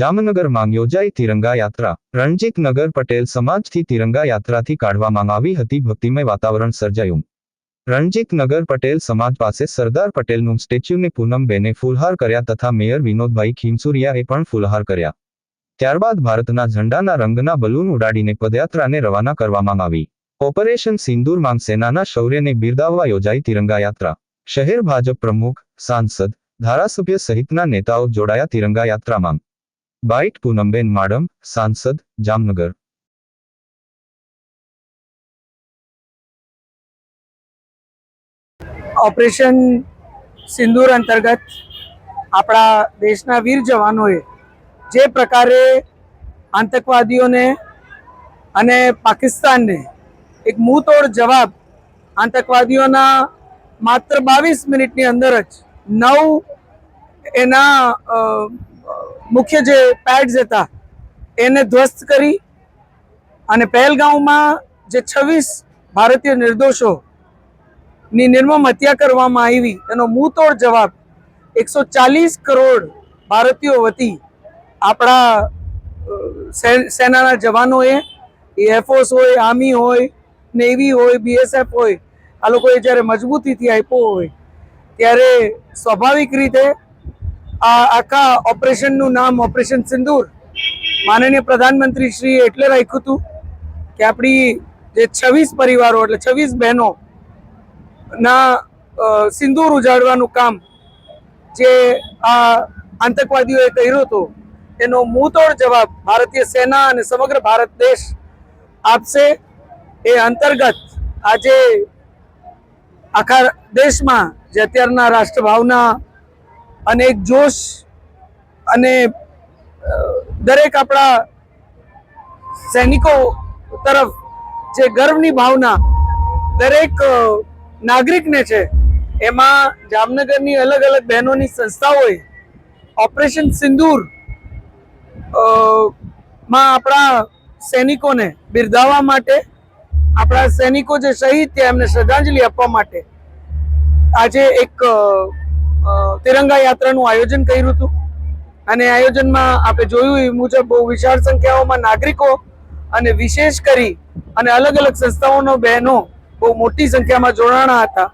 જામનગરમાં યોજાઈ તિરંગા યાત્રા રણજીત નગર પટેલ સમાજથી તિરંગા યાત્રાથી કાઢવામાં આવી હતી ભક્તિમય વાતાવરણ સર્જાયું. રણજીત નગર પટેલ સમાજ પાસે સરદાર પટેલનું સ્ટેચ્યુને પૂનમબેને ફૂલહાર કર્યા તથા મેયર વિનોદભાઈ ખીમસુરિયાએ પણ ફૂલહાર કર્યા. ત્યારબાદ ભારતના ઝંડાના રંગના બલૂન ઉડાડીને પદયાત્રાને રવાના કરવામાં આવી. ઓપરેશન સિંદૂર માંગ સેનાના શૌર્યને બિરદાવવા યોજાઈ તિરંગા યાત્રા શહેર ભાજપ પ્રમુખ, સાંસદ, ધારાસભ્ય સહિતના નેતાઓ જોડાયા તિરંગા યાત્રામાં બાઇટ પૂનમબેન માડમ, સાંસદ, જામનગર. ઓપરેશન સિંદૂર અંતર્ગત આપણા દેશના વીર જવાનોએ જે પ્રકારે આતંકવાદીઓને અને પાકિસ્તાનને એક મુંહતોડ જવાબ આતંકવાદીઓના માત્ર બાવીસ મિનિટની અંદર જ નવ એના મુખ્ય જે પેડ્સ હતા, એને ધ્વસ્ત કરી અને પહેલગાંવમાં જે છવ્વીસ ભારતીય નિર્દોષોની નિર્મમ હત્યા કરવામાં આવી, એનો મુંહતોડ જવાબ એકસો ચાલીસ કરોડ ભારતીયો વતી આપણા સેનાના જવાનોએ એફઓસ હોય આર્મી હોય નેવી હોય બીએસએફ હોય, આ લોકોએ જ્યારે મજબૂતીથી આપ્યો હોય, ત્યારે સ્વાભાવિક રીતે આખા ઓપરેશનનું નામ ઓપરેશન સિંદૂર માનનીય પ્રધાનમંત્રી શ્રી એટલે રાખ્યું હતું કે આપણી જે છવ્વીસ પરિવારો એટલે છવ્વીસ બહેનો ના સિંદૂર ઉજાડવાનું કામ જે આ આતંકવાદીઓએ કર્યું હતું, એનો મુંહતોડ જવાબ ભારતીય સેના અને સમગ્ર ભારત દેશ આપશે. એ અંતર્ગત આજે આખા દેશમાં જે અત્યારના રાષ્ટ્રભાવના અને એક જોશ અને દરેક આપણા સૈનિકો તરફ જે ગર્વની ભાવના દરેક નાગરિકને છે, એમાં જામનગરની અલગ અલગ બહેનોની સંસ્થાઓએ ઓપરેશન સિંદૂરમાં આપણા સૈનિકોને બિરદાવવા માટે, આપણા સૈનિકો જે શહીદ થયા એમને શ્રદ્ધાંજલિ આપવા માટે આજે એક તિરંગા યાત્રાનું આયોજન કર્યું હતું. અને આયોજનમાં આપણે જોયું એ મુજબ બહુ વિશાળ સંખ્યાઓમાં નાગરિકો અને વિશેષ કરી અને અલગ અલગ સંસ્થાઓનો બહેનો બહુ મોટી સંખ્યામાં જોડાણા હતા.